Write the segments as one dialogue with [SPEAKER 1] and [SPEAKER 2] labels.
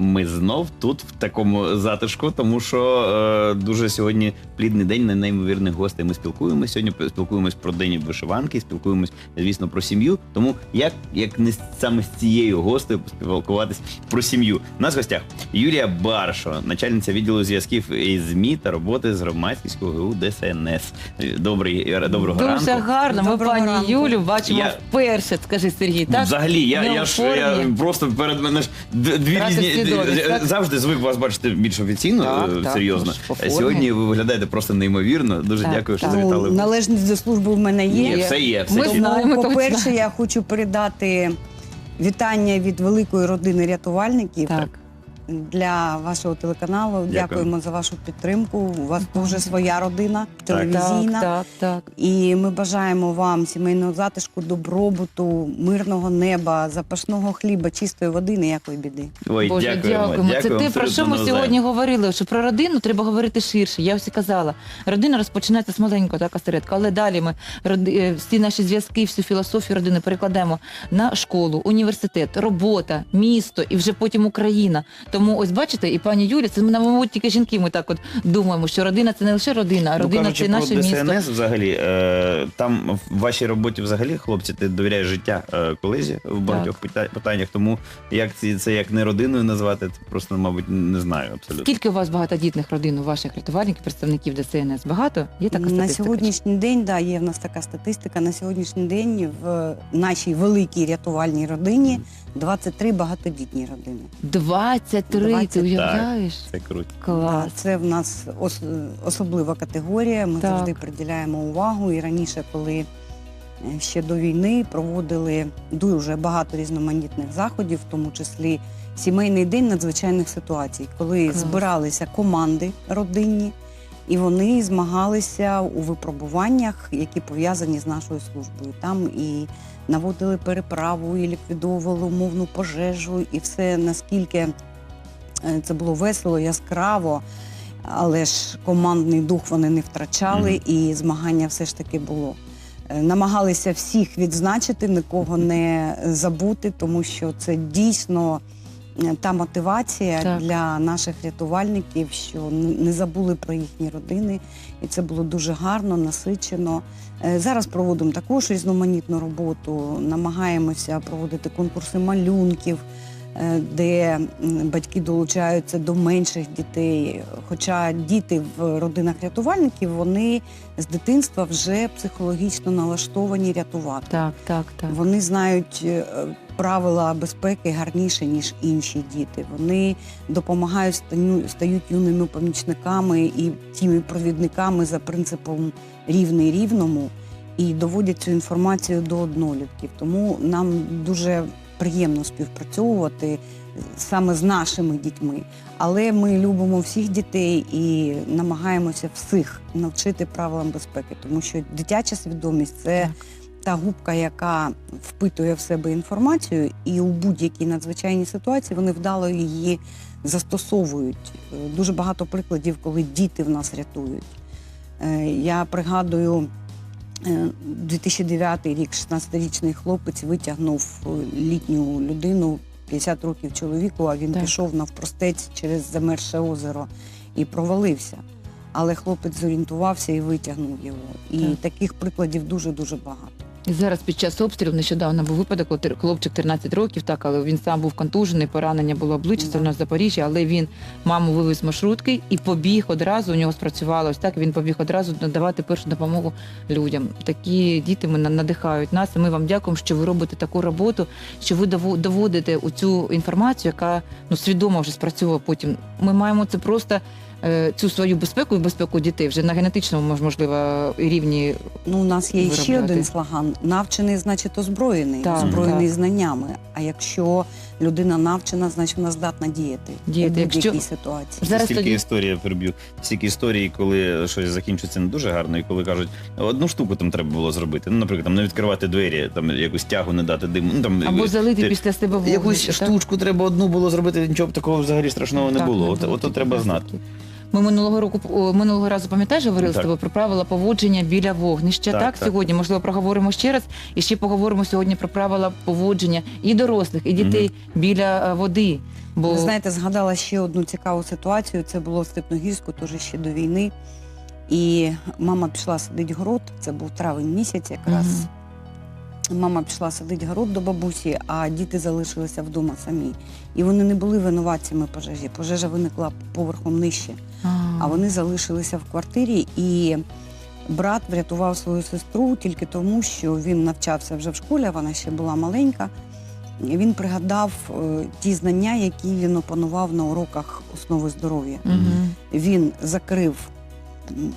[SPEAKER 1] Ми знов тут в такому затишку, тому що е, дуже сьогодні плідний день на неймовірних гостей. Ми спілкуємося сьогодні. Спілкуємось про день вишиванки, спілкуємось, звісно, про сім'ю. Тому як, як не саме з цією гостею поспілкуватись про сім'ю? У нас в гостях Юлія Баршо, начальниця відділу зв'язків із ЗМІ та роботи з громадськістю ГУ ДСНС. Добрий доброго
[SPEAKER 2] Дуже
[SPEAKER 1] ранку.
[SPEAKER 2] гарно. Ми
[SPEAKER 3] Доброго
[SPEAKER 2] пані
[SPEAKER 3] ранку.
[SPEAKER 2] Юлю бачимо
[SPEAKER 1] Я-
[SPEAKER 2] вперше. Скажи Сергій, так?
[SPEAKER 1] Взагалі, я, я ж я просто перед мене ж дві різні
[SPEAKER 2] свідомість,
[SPEAKER 1] завжди звик вас бачити більш офіційно,
[SPEAKER 2] Так,
[SPEAKER 1] е,
[SPEAKER 2] так,
[SPEAKER 1] серйозно.
[SPEAKER 2] ну по формі.
[SPEAKER 1] сьогодні ви виглядаєте просто неймовірно. Дуже
[SPEAKER 2] Так,
[SPEAKER 1] дякую, що
[SPEAKER 2] так.
[SPEAKER 1] завітали.
[SPEAKER 3] Ну, належність до служби в мене є.
[SPEAKER 1] Ні, все є, все
[SPEAKER 2] Ми
[SPEAKER 1] є.
[SPEAKER 2] знаємо.
[SPEAKER 3] Тому,
[SPEAKER 2] точно.
[SPEAKER 3] по-перше, я хочу передати вітання від великої родини рятувальників
[SPEAKER 2] Так.
[SPEAKER 3] Для вашого телеканалу.
[SPEAKER 1] Дякую.
[SPEAKER 3] Дякуємо за вашу підтримку. У вас дуже своя родина, телевізійна.
[SPEAKER 2] Так, так, так.
[SPEAKER 3] І ми бажаємо вам сімейного затишку, добробуту, мирного неба, запашного хліба, чистої води, ніякої біди.
[SPEAKER 1] Ой,
[SPEAKER 2] Боже,
[SPEAKER 1] дякуємо.
[SPEAKER 2] дякуємо. Це
[SPEAKER 1] дякуємо,
[SPEAKER 2] те, про що ми сьогодні говорили, що про родину треба говорити ширше. Я ось і казала. Родина розпочинається з маленького, так, осередка. Але далі ми роди- е, всі наші зв'язки, всю філософію родини перекладемо на школу, університет, робота, місто і вже потім Україна. Тому ось бачите, і пані Юля, це ми, мабуть, тільки жінки. Ми так от думаємо, що родина це не лише родина, а
[SPEAKER 1] Ну,
[SPEAKER 2] родина
[SPEAKER 1] кажучи
[SPEAKER 2] це наше
[SPEAKER 1] про
[SPEAKER 2] місто.
[SPEAKER 1] ДСНС взагалі, е, там в вашій роботі взагалі, хлопці, ти довіряєш життя е, колезі в багатьох пита- питаннях. Тому як це, це як не родиною назвати, це просто, мабуть, не знаю абсолютно.
[SPEAKER 2] Скільки у вас багатодітних родин у ваших рятувальників, представників ДСНС? Багато? Є така
[SPEAKER 3] На сьогоднішній день, да, є в нас така статистика. На сьогоднішній день в нашій великій рятувальній родині 23 багатодітні родини.
[SPEAKER 2] 23,
[SPEAKER 3] 20.
[SPEAKER 2] ти уявляєш?
[SPEAKER 1] Це круто.
[SPEAKER 2] Клас.
[SPEAKER 3] Да, Це в нас ос- особлива категорія. Ми
[SPEAKER 2] Так.
[SPEAKER 3] завжди приділяємо увагу. І раніше, коли е, ще до війни проводили дуже багато різноманітних заходів, в тому числі сімейний день надзвичайних ситуацій, коли
[SPEAKER 2] Клас.
[SPEAKER 3] збиралися команди родинні. І вони змагалися у випробуваннях, які пов'язані з нашою службою. Там і наводили переправу, і ліквідовували умовну пожежу, і все наскільки е, це було весело, яскраво, але ж командний дух вони не втрачали, і змагання все ж таки було. Е, Намагалися всіх відзначити, нікого не забути, тому що це дійсно е, та мотивація
[SPEAKER 2] Так.
[SPEAKER 3] для наших рятувальників, що не забули про їхні родини, і це було дуже гарно, насичено. Е, Зараз проводимо також різноманітну роботу, намагаємося проводити конкурси малюнків, е, де батьки долучаються до менших дітей. Хоча діти в родинах рятувальників вони з дитинства вже психологічно налаштовані рятувати.
[SPEAKER 2] Так, так, так.
[SPEAKER 3] Вони знають е, правила безпеки гарніше, ніж інші діти. Вони допомагають стають юними помічниками і тими провідниками за принципом рівний рівному і доводять цю інформацію до однолітків. Тому нам дуже приємно співпрацьовувати саме з нашими дітьми. Але ми любимо всіх дітей і намагаємося всіх навчити правилам безпеки, тому що дитяча свідомість це
[SPEAKER 2] Так.
[SPEAKER 3] Та губка, яка впитує в себе інформацію, і у будь-якій надзвичайній ситуації вони вдало її застосовують. Е, Дуже багато прикладів, коли діти в нас рятують. Е, Я пригадую. е, 2009 рік 16-річний хлопець витягнув е, літню людину, 50 років чоловіку, а він
[SPEAKER 2] Так.
[SPEAKER 3] пішов навпростець через замерше озеро і провалився. Але хлопець зорієнтувався і витягнув його. І
[SPEAKER 2] Так.
[SPEAKER 3] таких прикладів дуже-дуже багато.
[SPEAKER 2] І зараз під час обстрілів нещодавно був випадок, коли хлопчик 13 років, так, але він сам був контужений, поранення було обличчя, це в нас в Запоріжжі, але він маму вивез з маршрутки і побіг одразу. У нього спрацювало ось так. Він побіг одразу надавати першу допомогу людям. Такі діти мене надихають нас. І ми вам дякуємо, що ви робите таку роботу, що ви дово- доводите цю інформацію, яка ну свідомо вже спрацьовує потім. Ми маємо це просто. Е, Цю свою безпеку і безпеку дітей вже на генетичному можливо рівні
[SPEAKER 3] Ну, у нас є ще один слоган: навчений, значить, озброєний,
[SPEAKER 2] Так,
[SPEAKER 3] озброєний
[SPEAKER 2] так.
[SPEAKER 3] знаннями. А якщо людина навчена, значить вона здатна діяти,
[SPEAKER 2] Діяти.
[SPEAKER 3] у будь-якій
[SPEAKER 2] Якщо-
[SPEAKER 3] ситуації.
[SPEAKER 2] Зараз
[SPEAKER 1] стільки
[SPEAKER 2] тоді-
[SPEAKER 1] історій я переб'ю. Стільки історії, коли щось закінчується не дуже гарно, і коли кажуть, одну штуку там треба було зробити. Ну, наприклад, там не відкривати двері, там якусь тягу не дати диму. Ну там
[SPEAKER 2] або залити
[SPEAKER 1] ти-
[SPEAKER 2] після себе
[SPEAKER 1] якусь
[SPEAKER 2] так?
[SPEAKER 1] штучку треба одну було зробити. Нічого б такого взагалі страшного не
[SPEAKER 2] Так,
[SPEAKER 1] було.
[SPEAKER 2] не
[SPEAKER 1] От,
[SPEAKER 2] було,
[SPEAKER 1] от, треба знати.
[SPEAKER 2] Ми минулого року о, минулого разу пам'ятаєш, говорили
[SPEAKER 1] Так.
[SPEAKER 2] з тобою про правила поводження біля вогнища.
[SPEAKER 1] Так,
[SPEAKER 2] Так,
[SPEAKER 1] так.
[SPEAKER 2] сьогодні можливо проговоримо ще раз, і ще поговоримо сьогодні про правила поводження і дорослих, і дітей біля е, води. Бо
[SPEAKER 3] Ви знаєте, згадала ще одну цікаву ситуацію. Це було в Степногірську, теж ще до війни. І мама пішла садити город, це був травень місяць якраз. Мама пішла садити город до бабусі, а діти залишилися вдома самі. І вони не були винуватцями пожежі. Пожежа виникла поверхом нижче. А вони залишилися в квартирі, і брат врятував свою сестру тільки тому, що він навчався вже в школі, а вона ще була маленька. І Він пригадав е, ті знання, які він опанував на уроках основи здоров'я.
[SPEAKER 2] Мгм.
[SPEAKER 3] Він закрив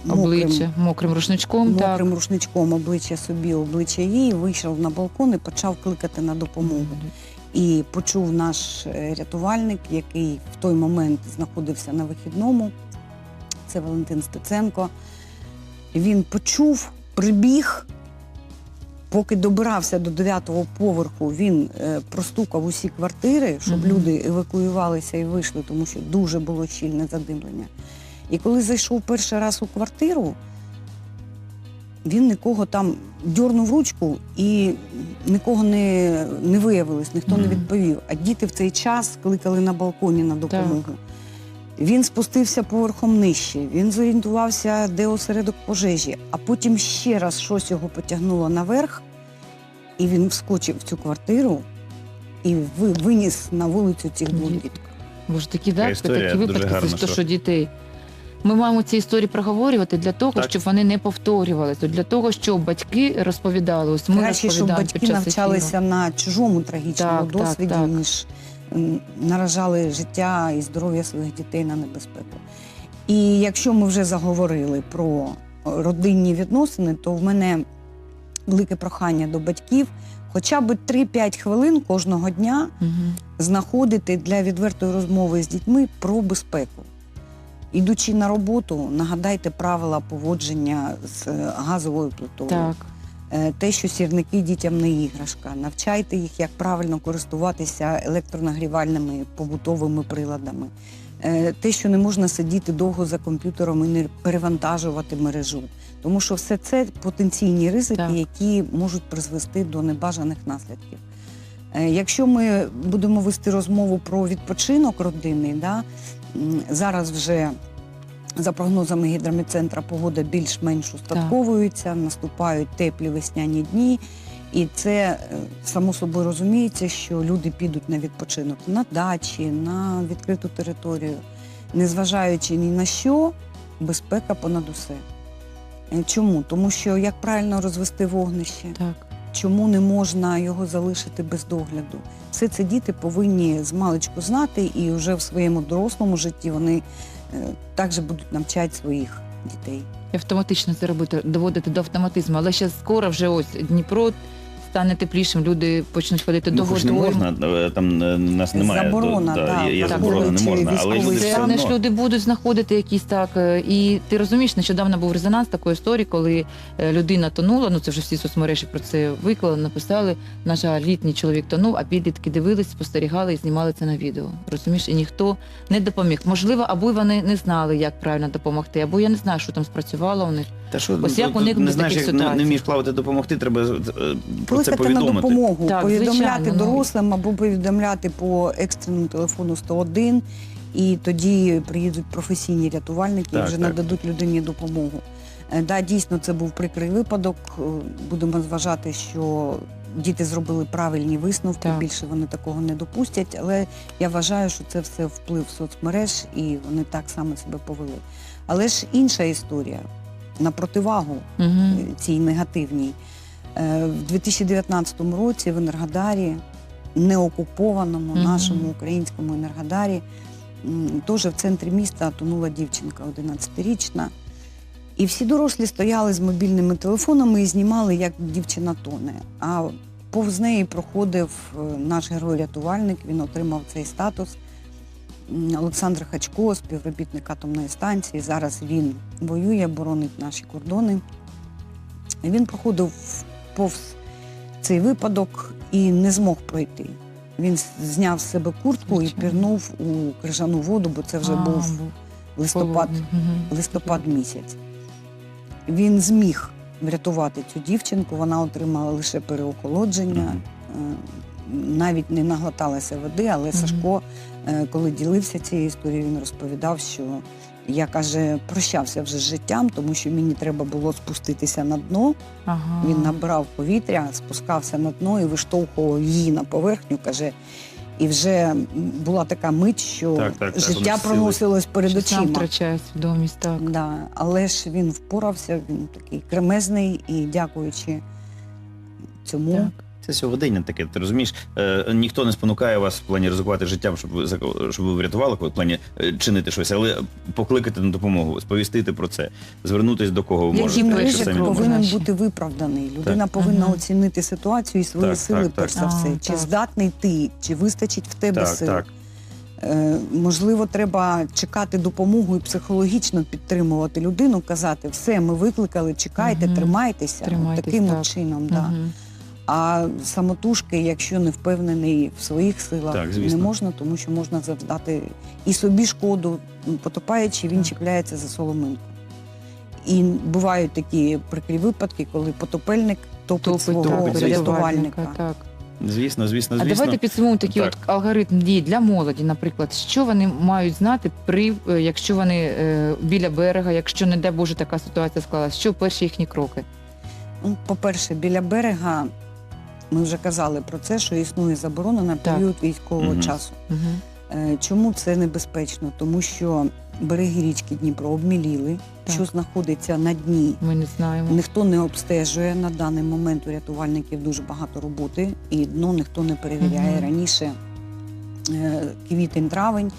[SPEAKER 3] мокрим,
[SPEAKER 2] обличчя мокрим рушничком. Так.
[SPEAKER 3] мокрим рушничком обличчя собі, обличчя їй, вийшов на балкон і почав кликати на допомогу. І почув наш е, рятувальник, який в той момент знаходився на вихідному. Це Валентин Стеценко. Він почув, прибіг. Поки добирався до дев'ятого поверху, він е, простукав усі квартири, щоб
[SPEAKER 2] Мгм.
[SPEAKER 3] люди евакуювалися і вийшли, тому що дуже було щільне задимлення. І коли зайшов перший раз у квартиру, він нікого там дьорнув ручку і нікого не, не виявилось, ніхто не відповів. А діти в цей час кликали на балконі на допомогу. Він спустився поверхом нижче, він зорієнтувався, де осередок пожежі, а потім ще раз щось його потягнуло наверх, і він вскочив в цю квартиру і виніс на вулицю цих двох
[SPEAKER 2] Діток. Боже, такі
[SPEAKER 1] Така
[SPEAKER 2] такі випадки, це
[SPEAKER 1] що-
[SPEAKER 2] що дітей. Ми маємо ці історії проговорювати для того,
[SPEAKER 1] Так.
[SPEAKER 2] щоб вони не повторювалися, для того, щоб батьки розповідали. Ось ми
[SPEAKER 3] Краще, щоб батьки
[SPEAKER 2] під час
[SPEAKER 3] навчалися
[SPEAKER 2] ефіру.
[SPEAKER 3] на чужому трагічному
[SPEAKER 2] Так, так,
[SPEAKER 3] досвіді,
[SPEAKER 2] так.
[SPEAKER 3] ніж наражали життя і здоров'я своїх дітей на небезпеку. І якщо ми вже заговорили про родинні відносини, то в мене велике прохання до батьків хоча б 3-5 хвилин кожного дня
[SPEAKER 2] Мгм.
[SPEAKER 3] знаходити для відвертої розмови з дітьми про безпеку. Ідучи на роботу, нагадайте правила поводження з е, газовою плитою.
[SPEAKER 2] Так.
[SPEAKER 3] Е, те, що сірники дітям не іграшка. Навчайте їх, як правильно користуватися електронагрівальними побутовими приладами. Е, Те, що не можна сидіти довго за комп'ютером і не перевантажувати мережу. Тому що все це потенційні ризики,
[SPEAKER 2] Так.
[SPEAKER 3] які можуть призвести до небажаних наслідків. Якщо ми будемо вести розмову про відпочинок родинний, да, м, зараз вже за прогнозами гідрометцентра погода більш-менш устатковується, наступають теплі весняні дні. І це е, само собою розуміється, що люди підуть на відпочинок на дачі, на відкриту територію, незважаючи ні на що, безпека понад усе. Е, Чому? Тому що як правильно розвести вогнище,
[SPEAKER 2] Так.
[SPEAKER 3] Чому не можна його залишити без догляду. Все це діти повинні з маличку знати, і вже в своєму дорослому житті вони е, також будуть навчати своїх дітей.
[SPEAKER 2] Автоматично це робити, доводити до автоматизму. Але ще скоро вже ось Дніпро стане теплішим, люди почнуть ходити до
[SPEAKER 1] Ну, хоч не
[SPEAKER 2] водойм.
[SPEAKER 1] можна, е, там е, нас немає.
[SPEAKER 3] Заборона,
[SPEAKER 1] да,
[SPEAKER 3] да,
[SPEAKER 1] є, є
[SPEAKER 2] так,
[SPEAKER 1] заборона, не
[SPEAKER 3] враховуючи
[SPEAKER 1] можна, але
[SPEAKER 3] військовий
[SPEAKER 1] люди все
[SPEAKER 3] стан.
[SPEAKER 2] Ж
[SPEAKER 1] одно.
[SPEAKER 2] люди будуть знаходити якісь так. е, І ти розумієш, нещодавно був резонанс такої історії, коли е, людина тонула. Ну це вже всі соцмережі про це виклали, написали. На жаль, літній чоловік тонув, а підлітки дивились, спостерігали і знімали це на відео. Розумієш, і ніхто не допоміг. Можливо, або вони не знали, як правильно допомогти, або я не знаю, що там спрацювало у них.
[SPEAKER 1] Та що,
[SPEAKER 2] Ось як
[SPEAKER 1] тут
[SPEAKER 2] уникнути
[SPEAKER 1] не знаєш,
[SPEAKER 2] таких
[SPEAKER 1] як не, не
[SPEAKER 2] ситуацій?
[SPEAKER 1] вмієш плавати, допомогти, треба е, про це
[SPEAKER 3] Кликати на
[SPEAKER 1] повідомити.
[SPEAKER 3] допомогу,
[SPEAKER 2] Так,
[SPEAKER 3] повідомляти
[SPEAKER 2] звичайно, ну.
[SPEAKER 3] дорослим або повідомляти по екстреному телефону 101, і тоді приїдуть професійні рятувальники і
[SPEAKER 1] Так,
[SPEAKER 3] вже
[SPEAKER 1] так.
[SPEAKER 3] нададуть людині допомогу. Е, Да, дійсно, це був прикрий випадок. Е, Будемо зважати, що діти зробили правильні висновки.
[SPEAKER 2] Так.
[SPEAKER 3] Більше вони такого не допустять. Але я вважаю, що це все вплив соцмереж, і вони так само себе повели. Але ж інша історія на противагу
[SPEAKER 2] Угу.
[SPEAKER 3] цій негативній. Е, В 2019 році в Енергодарі, неокупованому
[SPEAKER 2] Мгм.
[SPEAKER 3] нашому українському Енергодарі, теж в центрі міста тонула дівчинка 11-річна. І всі дорослі стояли з мобільними телефонами і знімали, як дівчина тоне. А повз неї проходив е, наш герой-рятувальник, він отримав цей статус. Олександр Хачко, співробітник атомної станції. Зараз він воює, боронить наші кордони. Він проходив повз цей випадок і не змог пройти. Він зняв з себе куртку і пірнув у крижану воду, бо це вже був листопад, листопад місяць. Він зміг врятувати цю дівчинку, вона отримала лише переохолодження, навіть не наглоталася води, але
[SPEAKER 2] Мгм.
[SPEAKER 3] Сашко, е, коли ділився цією історією, він розповідав, що я каже, прощався вже з життям, тому що мені треба було спуститися на дно.
[SPEAKER 2] Ага.
[SPEAKER 3] Він набрав повітря, спускався на дно і виштовхував її на поверхню. каже, і вже була така мить, що
[SPEAKER 1] Так, так, так,
[SPEAKER 3] життя проносилось перед
[SPEAKER 2] Що сам
[SPEAKER 3] очима.
[SPEAKER 2] втрачає свідомість, так.
[SPEAKER 3] Да, але ж він впорався, він такий кремезний і дякуючи цьому.
[SPEAKER 2] так.
[SPEAKER 1] Це сьогодення таке, ти розумієш? Е, ніхто не спонукає вас в плані ризикувати життям, щоб ви зак- щоб ви врятували, в плані е, чинити щось, але покликати на допомогу, сповістити про це, звернутись до кого ви можете.
[SPEAKER 3] Який
[SPEAKER 2] перші
[SPEAKER 3] ризик
[SPEAKER 1] самі
[SPEAKER 2] кроки?
[SPEAKER 1] допомогти.
[SPEAKER 3] повинен бути виправданий. Людина
[SPEAKER 1] Так.
[SPEAKER 3] повинна
[SPEAKER 2] Ага.
[SPEAKER 3] оцінити ситуацію і свої
[SPEAKER 1] Так,
[SPEAKER 3] сили,
[SPEAKER 1] так,
[SPEAKER 3] перш
[SPEAKER 1] так.
[SPEAKER 3] за все.
[SPEAKER 2] А,
[SPEAKER 3] Чи
[SPEAKER 2] так.
[SPEAKER 3] здатний ти, чи вистачить в тебе
[SPEAKER 1] Так,
[SPEAKER 3] сил.
[SPEAKER 1] так.
[SPEAKER 3] Е, можливо, треба чекати допомогу і психологічно підтримувати людину, казати, все, ми викликали, чекайте,
[SPEAKER 2] Мгм.
[SPEAKER 3] тримайтеся. От
[SPEAKER 2] Тримайтесь,
[SPEAKER 3] таким
[SPEAKER 2] так.
[SPEAKER 3] от чином. Да.
[SPEAKER 2] Мгм.
[SPEAKER 3] А самотужки, якщо не впевнений в своїх силах,
[SPEAKER 1] Так,
[SPEAKER 3] не можна, тому що можна завдати і собі шкоду. Потопаючи, він
[SPEAKER 2] Так.
[SPEAKER 3] чіпляється за соломинку. І бувають такі прикрі випадки, коли потопельник топить,
[SPEAKER 2] Топить
[SPEAKER 3] свого
[SPEAKER 1] топить, звісно.
[SPEAKER 3] рятувальника.
[SPEAKER 2] Так.
[SPEAKER 1] Звісно, звісно,
[SPEAKER 2] А давайте підсумуємо такий
[SPEAKER 1] Так.
[SPEAKER 2] от алгоритм дій для молоді, наприклад, що вони мають знати при е, якщо вони е, біля берега, якщо не дай Боже така ситуація склалась, що перші їхні кроки?
[SPEAKER 3] Ну, по-перше, біля берега ми вже казали про це, що існує заборона на
[SPEAKER 2] Так.
[SPEAKER 3] період військового
[SPEAKER 1] Мгм.
[SPEAKER 3] часу.
[SPEAKER 2] Угу.
[SPEAKER 3] Чому це небезпечно? Тому що береги річки Дніпро обміліли,
[SPEAKER 2] Так.
[SPEAKER 3] що знаходиться на дні.
[SPEAKER 2] Ми не знаємо.
[SPEAKER 3] Ніхто не обстежує на даний момент у рятувальників дуже багато роботи, і дно ніхто не перевіряє.
[SPEAKER 2] Мгм.
[SPEAKER 3] Раніше е, квітень-травень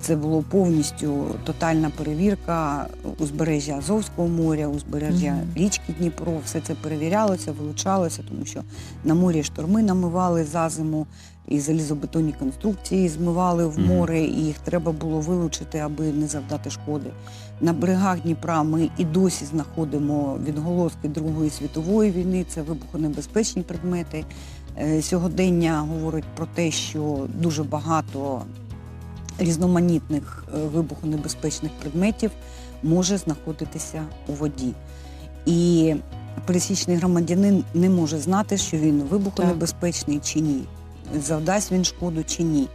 [SPEAKER 3] це було повністю тотальна перевірка узбережжя Азовського моря, узбережжя
[SPEAKER 2] Мгм.
[SPEAKER 3] річки Дніпро. Все це перевірялося, вилучалося, тому що на морі шторми намивали за зиму. І залізобетонні конструкції змивали в море, і їх треба було вилучити, аби не завдати шкоди. На берегах Дніпра ми і досі знаходимо відголоски Другої світової війни. Це вибухонебезпечні предмети. Е, Сьогодення говорить про те, що дуже багато різноманітних е, вибухонебезпечних предметів може знаходитися у воді. І пересічний громадянин не може знати, що він вибухонебезпечний чи ні, завдасть він шкоду чи ні.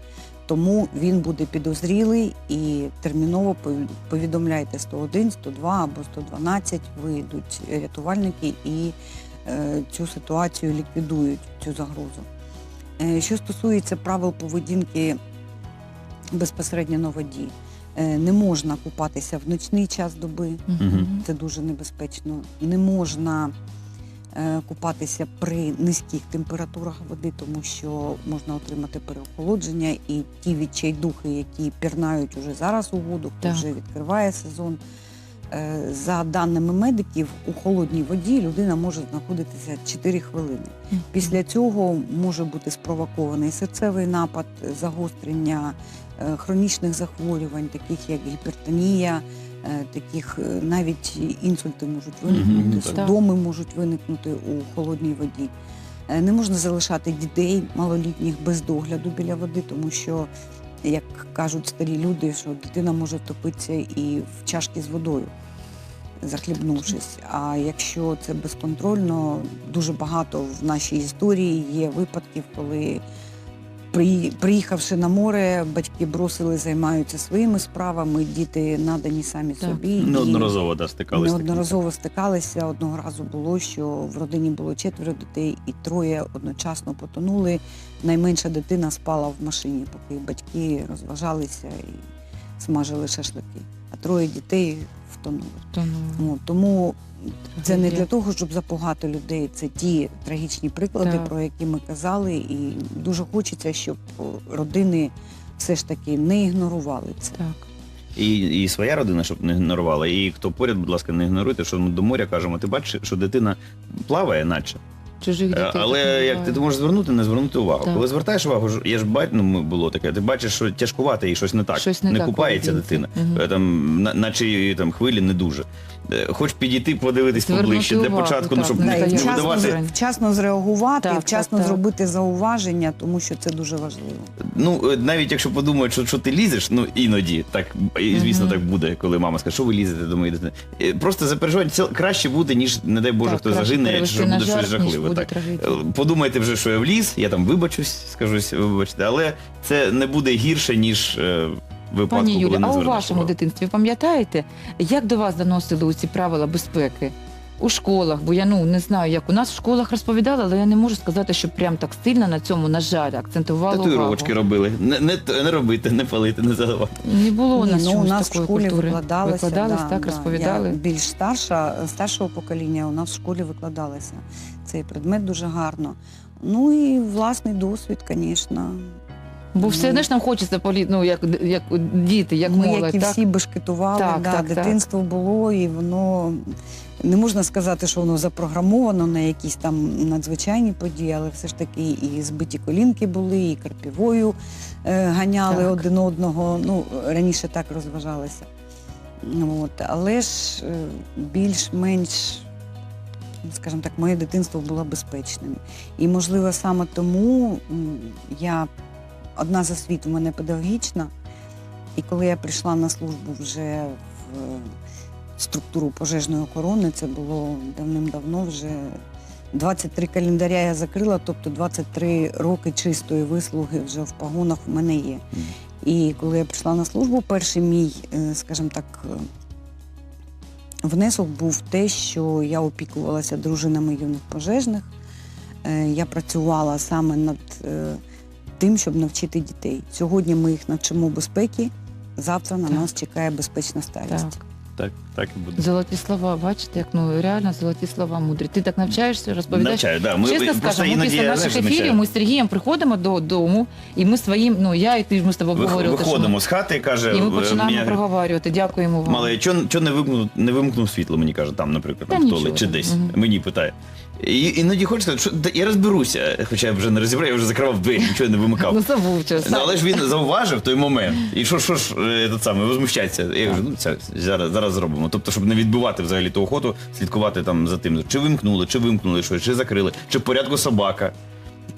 [SPEAKER 3] Тому він буде підозрілий і терміново пові- повідомляйте 101, 102 або 112, вийдуть рятувальники і е, цю ситуацію ліквідують, цю загрозу. Е, що стосується правил поведінки безпосередньо на воді, е, не можна купатися в ночний час доби,
[SPEAKER 1] Мгм.
[SPEAKER 3] це дуже небезпечно. Не можна е, купатися при низьких температурах води, тому що можна отримати переохолодження, і ті відчайдухи, які пірнають уже зараз у воду, хто
[SPEAKER 2] Так.
[SPEAKER 3] вже відкриває сезон. е, За даними медиків, у холодній воді людина може знаходитися 4 хвилини. Після цього може бути спровокований серцевий напад, загострення хронічних захворювань, таких як гіпертонія, е, таких е, навіть інсульти можуть виникнути, судоми можуть виникнути у холодній воді. Е, Не можна залишати дітей малолітніх без догляду біля води, тому що, як кажуть старі люди, що дитина може втопитися і в чашки з водою, захлібнувшись. А якщо це безконтрольно, дуже багато в нашій історії є випадків, коли приїхавши на море, батьки бросили, займаються своїми справами, діти надані самі
[SPEAKER 2] Так.
[SPEAKER 3] собі.
[SPEAKER 1] Неодноразово да, стикалися.
[SPEAKER 3] Неодноразово стикалися. Одного разу було, що в родині було четверо дітей, і троє одночасно потонули. Найменша дитина спала в машині, поки батьки розважалися і смажили шашлики. А троє дітей втонули.
[SPEAKER 2] Тому
[SPEAKER 3] От, тому це не для того, щоб запугати людей. Це ті трагічні приклади,
[SPEAKER 2] Так.
[SPEAKER 3] про які ми казали. І дуже хочеться, щоб родини все ж таки не ігнорували це.
[SPEAKER 2] Так.
[SPEAKER 1] І, і своя родина, щоб не ігнорувала. І хто поряд, будь ласка, не ігноруйте, що ми до моря кажемо, ти бачиш, що дитина плаває, наче.
[SPEAKER 2] Чужих дітей.
[SPEAKER 1] Е, Але як ти, ти можеш звернути, не звернути увагу.
[SPEAKER 2] Так.
[SPEAKER 1] Коли звертаєш увагу, я ж бать, ну було таке. Ти бачиш, що тяжкувато і щось не так.
[SPEAKER 2] Щось не так
[SPEAKER 1] купається
[SPEAKER 2] поведінці.
[SPEAKER 1] дитина. Е, Там, на- наче її там хвилі не дуже. Е, Хоч підійти, подивитись
[SPEAKER 2] Звернути
[SPEAKER 1] поближче для
[SPEAKER 2] увагу,
[SPEAKER 1] початку, ну
[SPEAKER 2] так,
[SPEAKER 1] щоб
[SPEAKER 2] не
[SPEAKER 1] не, не
[SPEAKER 3] вчасно,
[SPEAKER 1] видавати.
[SPEAKER 3] вчасно зреагувати,
[SPEAKER 2] Так,
[SPEAKER 3] вчасно
[SPEAKER 2] так, так.
[SPEAKER 3] зробити зауваження, тому що це дуже важливо.
[SPEAKER 1] Ну навіть якщо подумають, що, що ти лізеш, ну іноді так і звісно
[SPEAKER 2] Мгм.
[SPEAKER 1] так буде, коли мама скаже, що ви лізете до моєї дитини. Просто за це краще буде, ніж не дай Боже,
[SPEAKER 2] Так,
[SPEAKER 1] хто загине, чи що буде щось жахливе.
[SPEAKER 2] Буде
[SPEAKER 1] Так.
[SPEAKER 2] трагедія.
[SPEAKER 1] Е, Подумайте вже, що я вліз, я там вибачусь, скажусь, вибачте, але це не буде гірше, ніж е, випадку,
[SPEAKER 2] Пані
[SPEAKER 1] коли
[SPEAKER 2] Юлі,
[SPEAKER 1] не
[SPEAKER 2] а у
[SPEAKER 1] звернеш
[SPEAKER 2] вашому
[SPEAKER 1] увагу.
[SPEAKER 2] дитинстві пам'ятаєте, як до вас доносили ці правила безпеки? У школах, бо я ну не знаю, як у нас в школах розповідали, але я не можу сказати, що прям так сильно на цьому, на жаль, акцентували увагу.
[SPEAKER 1] Татуїровочки робили. Не, не, не робити, не палити, не заливати.
[SPEAKER 2] Не було у
[SPEAKER 3] Ні,
[SPEAKER 2] нас
[SPEAKER 3] ну, у нас в школі
[SPEAKER 2] культури.
[SPEAKER 3] викладалося.
[SPEAKER 2] Викладались,
[SPEAKER 3] да,
[SPEAKER 2] так,
[SPEAKER 3] да.
[SPEAKER 2] розповідали.
[SPEAKER 3] Я більш старша, старшого покоління у нас в школі викладалося. Цей предмет дуже гарно. Ну і власний досвід, звісно.
[SPEAKER 2] Бо все
[SPEAKER 3] Ну.
[SPEAKER 2] ж нам хочеться полі... ну, як, як діти, як
[SPEAKER 3] Ми,
[SPEAKER 2] молодь.
[SPEAKER 3] як і
[SPEAKER 2] так?
[SPEAKER 3] всі бешкетували,
[SPEAKER 2] Так,
[SPEAKER 3] да,
[SPEAKER 2] так, так.
[SPEAKER 3] дитинство було, і воно не можна сказати, що воно запрограмовано на якісь там надзвичайні події, але все ж таки і збиті колінки були, і карпівою е, ганяли
[SPEAKER 2] Так.
[SPEAKER 3] один одного. Ну, раніше так розважалися. От. Але ж е, більш-менш, скажімо так, моє дитинство було безпечним. І, можливо, саме тому я одна з освіт у мене педагогічна. І коли я прийшла на службу вже в структуру пожежної охорони, це було давним-давно вже 23 календаря я закрила, тобто 23 роки чистої вислуги вже в погонах в мене є. І коли я прийшла на службу, перший мій, е, скажімо так, е, внесок був те, що я опікувалася дружинами юних пожежних. Е, Я працювала саме над тим, щоб навчити дітей. Сьогодні ми їх навчимо безпеки, завтра на
[SPEAKER 2] Так.
[SPEAKER 3] нас чекає безпечна старість.
[SPEAKER 2] Так.
[SPEAKER 1] Так, так і буде.
[SPEAKER 2] Золоті слова, бачите, як ну реально золоті слова мудрі. Ти так навчаєшся, розповідаєш.
[SPEAKER 1] Навчаю, да. Ми,
[SPEAKER 2] Чесно
[SPEAKER 1] просто
[SPEAKER 2] скажемо, ми
[SPEAKER 1] іноді,
[SPEAKER 2] після
[SPEAKER 1] я,
[SPEAKER 2] наших ефірів ми з Сергієм приходимо додому, і ми своїм, ну я і ти ж ми з тобою
[SPEAKER 1] Вих-
[SPEAKER 2] обговорювали. що ми-
[SPEAKER 1] Виходимо з хати і каже,
[SPEAKER 2] І ми
[SPEAKER 1] е,
[SPEAKER 2] починаємо
[SPEAKER 1] мені-
[SPEAKER 2] проговорювати. Дякуємо вам.
[SPEAKER 1] Мале, чо, чо не вимкнув, не вимкнув світло, мені каже, там, наприклад,
[SPEAKER 2] Та
[SPEAKER 1] там в
[SPEAKER 2] нічого
[SPEAKER 1] чи десь.
[SPEAKER 2] мгм.
[SPEAKER 1] Мені питає. І іноді хочеться, що я розберуся, хоча я вже не розібрав, я вже закривав двері, нічого не вимикав.
[SPEAKER 2] Ну забув час.
[SPEAKER 1] Ну, але ж він зауважив той момент. І що, що ж е, этот самий, возмущається. Я кажу, ну це зараз, зараз зробимо. Тобто, щоб не відбивати взагалі ту охоту, слідкувати там за тим, чи вимкнули, чи вимкнули щось, чи закрили, чи в порядку собака.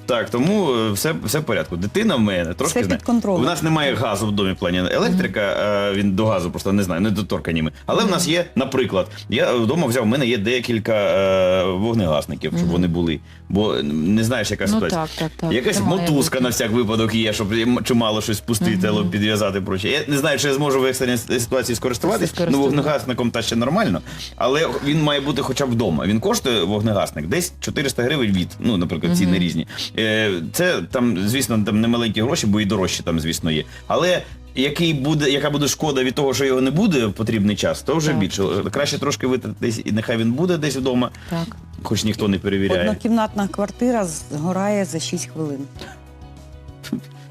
[SPEAKER 1] Так, тому е, все, все в порядку. Дитина в мене трошки
[SPEAKER 3] Все
[SPEAKER 1] знає.
[SPEAKER 3] під контролем.
[SPEAKER 1] У нас немає газу в домі в плані електрика, е, він до газу просто не знаю, не доторкані ми. Але в нас є, наприклад, я вдома взяв, у мене є декілька е, вогнегасників, щоб вони були. Бо не знаєш, яка
[SPEAKER 2] Ну
[SPEAKER 1] ситуація.
[SPEAKER 2] так, так, так.
[SPEAKER 1] Якась
[SPEAKER 2] Це має
[SPEAKER 1] мотузка
[SPEAKER 2] бути.
[SPEAKER 1] на всяк випадок є, щоб чимало щось спустити, або підв'язати проче. Я не знаю, чи я зможу в екстреній ситуації скористуватись. Ну,
[SPEAKER 2] Скористуватись.
[SPEAKER 1] вогнегасником та ще нормально, але він має бути хоча б вдома. Він коштує вогнегасник десь 400 гривень від, ну, наприклад, ціни різні. Е, Це там, звісно, там не маленькі гроші, бо і дорожчі там, звісно, є. Але який буде, яка буде шкода від того, що його не буде в потрібний час, то вже
[SPEAKER 2] Так.
[SPEAKER 1] більше. Краще трошки витратитись, і нехай він буде десь вдома,
[SPEAKER 2] Так.
[SPEAKER 1] хоч ніхто не перевіряє.
[SPEAKER 3] Однокімнатна квартира згорає за 6 хвилин.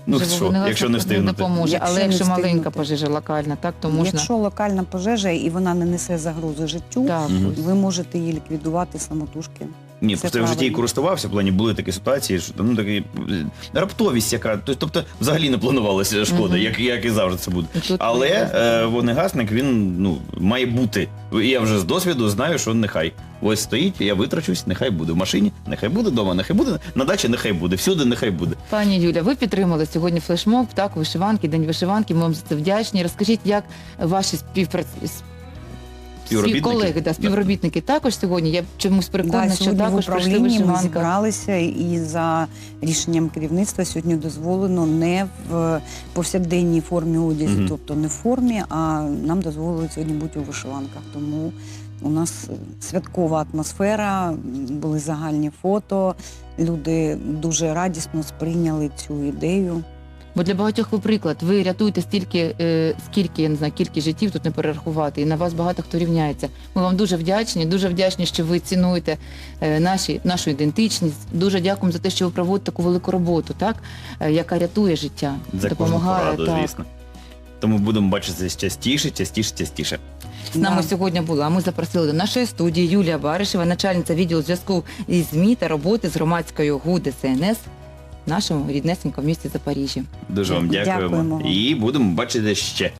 [SPEAKER 1] Ну
[SPEAKER 2] Живого
[SPEAKER 1] що,
[SPEAKER 2] вогнегасник
[SPEAKER 1] якщо не
[SPEAKER 2] не
[SPEAKER 1] встигнути.
[SPEAKER 2] допоможе.
[SPEAKER 3] Якщо
[SPEAKER 2] Але
[SPEAKER 3] не
[SPEAKER 2] якщо маленька пожежа локальна, так то можна.
[SPEAKER 3] Якщо локальна пожежа і вона не несе загрози життю,
[SPEAKER 2] Так,
[SPEAKER 1] Мгм.
[SPEAKER 3] ви можете її ліквідувати самотужки.
[SPEAKER 1] Ні, просто я в житті
[SPEAKER 3] правильно.
[SPEAKER 1] користувався, в плані були такі ситуації, що ну такі е, раптовість, яка тобто взагалі не планувалася шкода, як, як і завжди це буде.
[SPEAKER 2] Тут
[SPEAKER 1] Але е, вогнегасник він ну має бути. Я вже з досвіду знаю, що нехай ось стоїть, я витрачусь, нехай буде в машині, нехай буде вдома, нехай буде на дачі, нехай буде, всюди нехай буде.
[SPEAKER 2] Пані Юля, ви підтримали сьогодні флешмоб, так, вишиванки, день вишиванки. Ми вам за це вдячні. Розкажіть, як ваші співпрацівники
[SPEAKER 1] Співробітники?
[SPEAKER 2] колеги, да, співробітники також сьогодні. Я чомусь переконана,
[SPEAKER 3] Да,
[SPEAKER 2] що
[SPEAKER 3] сьогодні в
[SPEAKER 2] також прийшли
[SPEAKER 3] управлінні ми
[SPEAKER 2] вишиванка.
[SPEAKER 3] зібралися і за рішенням керівництва сьогодні дозволено не в повсякденній формі одязі,
[SPEAKER 1] Мгм.
[SPEAKER 3] тобто не в формі, а нам дозволили сьогодні бути у вишиванках. Тому у нас святкова атмосфера, м, були загальні фото. Люди дуже радісно сприйняли цю ідею.
[SPEAKER 2] Бо для багатьох ви приклад, ви рятуєте стільки, е, скільки я не знаю, кількість життів тут не перерахувати, і на вас багато хто рівняється. Ми вам дуже вдячні, дуже вдячні, що ви цінуєте е, наші, нашу ідентичність. Дуже дякуємо за те, що ви проводите таку велику роботу, так е, яка рятує життя,
[SPEAKER 1] За кожну
[SPEAKER 2] допомагає.
[SPEAKER 1] пораду,
[SPEAKER 2] так.
[SPEAKER 1] звісно. Тому будемо бачитися частіше, частіше, частіше.
[SPEAKER 2] З нами сьогодні була. Ми запросили до нашої студії Юлія Баришева, начальниця відділу зв'язку із ЗМІ та роботи з громадською ГУ ДСНС нашому ріднесенькому місті Запоріжжя
[SPEAKER 1] Дуже вам дякуємо.
[SPEAKER 3] Дякуємо.
[SPEAKER 1] і будемо бачити ще.